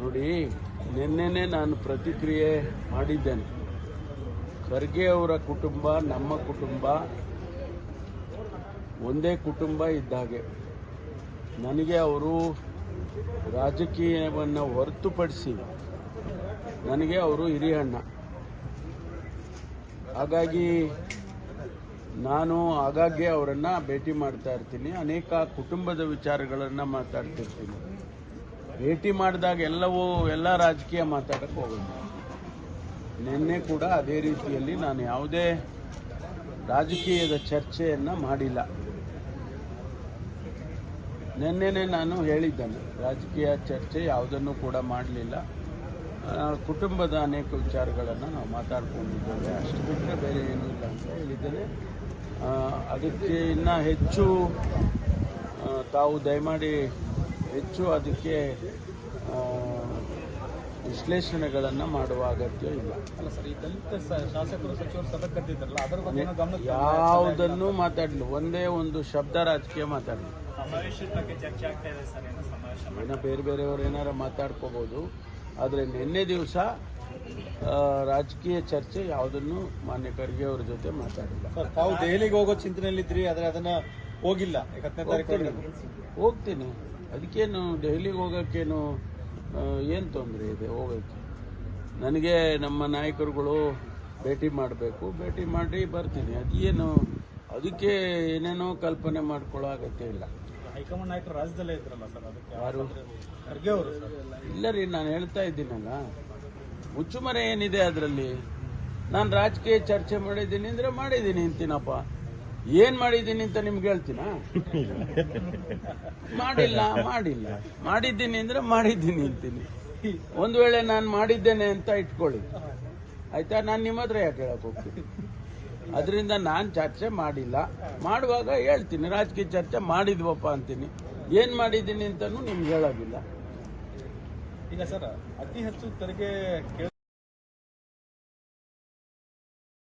ನೋಡಿ, ನಿನ್ನೆನೆ ನಾನು ಪ್ರತಿಕ್ರಿಯೆ ಮಾಡಿದ್ದೇನೆ. ಖರ್ಗೆ ಅವರ ಕುಟುಂಬ, ನಮ್ಮ ಕುಟುಂಬ, ಒಂದೇ ಕುಟುಂಬ ಇದ್ದಾಗೆ ನನಗೆ ಅವರು ರಾಜಕೀಯವನ್ನು ಹೊರತುಪಡಿಸಿ, ನನಗೆ ಅವರು ಹಿರಿಯಣ್ಣ ಹಾಗಾಗಿ ನಾನು ಆಗಾಗ್ಗೆ ಅವರನ್ನು ಭೇಟಿ ಮಾಡ್ತಾ ಇರ್ತೀನಿ. ಅನೇಕ ಕುಟುಂಬದ ವಿಚಾರಗಳನ್ನು ಮಾತಾಡ್ತಿರ್ತೀನಿ. ಭೇಟಿ ಮಾಡಿದಾಗ ಎಲ್ಲವೂ ಎಲ್ಲ ರಾಜಕೀಯ ಮಾತಾಡಕ್ಕೆ ಹೋಗೋದು ನಿನ್ನೆ ಕೂಡ ಅದೇ ರೀತಿಯಲ್ಲಿ ನಾನು ಯಾವುದೇ ರಾಜಕೀಯದ ಚರ್ಚೆಯನ್ನು ಮಾಡಿಲ್ಲ. ನಿನ್ನೆನೆ ನಾನು ಹೇಳಿದ್ದೇನೆ ರಾಜಕೀಯ ಚರ್ಚೆ ಯಾವುದನ್ನು ಕೂಡ ಮಾಡಲಿಲ್ಲ. ಕುಟುಂಬದ ಅನೇಕ ವಿಚಾರಗಳನ್ನು ನಾವು ಮಾತಾಡ್ಕೊಂಡಿದ್ದೇವೆ. ಅಷ್ಟು ಬಿಟ್ಟರೆ ಬೇರೆ ಏನೂ ಇಲ್ಲ ಅಂತ ಹೇಳಿದ್ದೇನೆ. ಅದಕ್ಕೆ ಇನ್ನೂ ಹೆಚ್ಚು ತಾವು ದಯಮಾಡಿ ಹೆಚ್ಚು ಅದಕ್ಕೆ ವಿಶ್ಲೇಷಣೆಗಳನ್ನು ಮಾಡುವ ಅಗತ್ಯ ಇಲ್ಲ. ಅಲ್ಲ ಸರ್ ಈ ದಲಿತ ಶಾಸಕರು ಸಚಿವರು ಸಭೆ ಕರೆದಿದ್ದಾರಲ್ಲ ಅದರ ಬಗ್ಗೆ ಗಮನ ಯಾವುದನ್ನು ಮಾತಾಡಲಿ ಒಂದೇ ಒಂದು ಶಬ್ದ ರಾಜಕೀಯ ಮಾತಾಡಲಿ ಸಮಾವೇಶದ ಬಗ್ಗೆ ಚರ್ಚೆ ಆಗ್ತಾ ಇದೆ ಸರ್ ಏನೋ ಸಮಾವೇಶ ಏನೋ ಬೇರೆ ಬೇರೆಯವರು ಏನಾರು ಮಾತಾಡ್ಕೋಬೋದು. ಆದರೆ ನಿನ್ನೆ ದಿವಸ ರಾಜಕೀಯ ಚರ್ಚೆ ಯಾವುದನ್ನು ಮಾನ್ಯ ಖರ್ಗೆ ಅವರ ಜೊತೆ ಮಾತಾಡಿಲ್ಲ. ಸರ್ ತಾವು ದೆಹಲಿಗೆ ಹೋಗೋ ಚಿಂತನೆಯಲ್ಲಿದ್ದೀರಿ ಆದರೆ ಅದನ್ನು ಹೋಗಿಲ್ಲ. ಹತ್ತನೇ ಹೋಗ್ತೀನಿ. ಅದಕ್ಕೇನು ದೆಹಲಿಗೆ ಹೋಗೋಕ್ಕೇನು ಏನು ತೊಂದರೆ ಇದೆ ಹೋಗೋಕ್ಕೆ ನನಗೆ ನಮ್ಮ ನಾಯಕರುಗಳು ಭೇಟಿ ಮಾಡಬೇಕು ಭೇಟಿ ಮಾಡಿ ಬರ್ತೀನಿ. ಅದೇನು ಅದಕ್ಕೆ ಏನೇನೋ ಕಲ್ಪನೆ ಮಾಡ್ಕೊಳ್ಳೋ ಅಗತ್ಯ ಇಲ್ಲ. ಹೈಕಮಾಂಡ್ ನಾಯಕರು ರಾಜ್ಯದಲ್ಲೇ ಇದ್ರಲ್ಲ ಸರ್ ಅದಕ್ಕೆ ಯಾರು? ಖರ್ಗೆ ಅವರು ಇಲ್ಲ ರೀ ನಾನು ಹೇಳ್ತಾ ಇದ್ದೀನಲ್ಲ. ಮುಚ್ಚುಮರೆ ಏನಿದೆ ಅದರಲ್ಲಿ? ನಾನು ರಾಜಕೀಯ ಚರ್ಚೆ ಮಾಡಿದ್ದೀನಿ ಅಂದರೆ ಮಾಡಿದ್ದೀನಿ ಅಂತೀನಪ್ಪ. ಏನ್ ಮಾಡಿದ್ದೀನಿ ಅಂತ ನಿಮ್ಗೆ ಹೇಳ್ತೀನ ಮಾಡಿಲ್ಲ ಮಾಡಿಲ್ಲ. ಮಾಡಿದ್ದೀನಿ ಅಂದ್ರೆ ಮಾಡಿದ್ದೀನಿ ಅಂತೀನಿ. ಒಂದು ವೇಳೆ ನಾನು ಮಾಡಿದ್ದೇನೆ ಅಂತ ಇಟ್ಕೊಳ್ಳಿ. ಆಯ್ತಾ? ನಾನು ನಿಮ್ಮ ಹತ್ರ ಯಾಕೆ ಹೇಳಕ್ ಹೋಗ್ತೀನಿ? ಅದರಿಂದ ನಾನು ಚರ್ಚೆ ಮಾಡಿಲ್ಲ. ಮಾಡುವಾಗ ಹೇಳ್ತೀನಿ ರಾಜಕೀಯ ಚರ್ಚೆ ಮಾಡಿದ್ವಪ್ಪ ಅಂತೀನಿ. ಏನ್ ಮಾಡಿದ್ದೀನಿ ಅಂತಾನು ನಿಮ್ಗೆ ಹೇಳೋದಿಲ್ಲ. ಈಗ ಸರ್ ಅತಿ ಹೆಚ್ಚು ತೆರಿಗೆ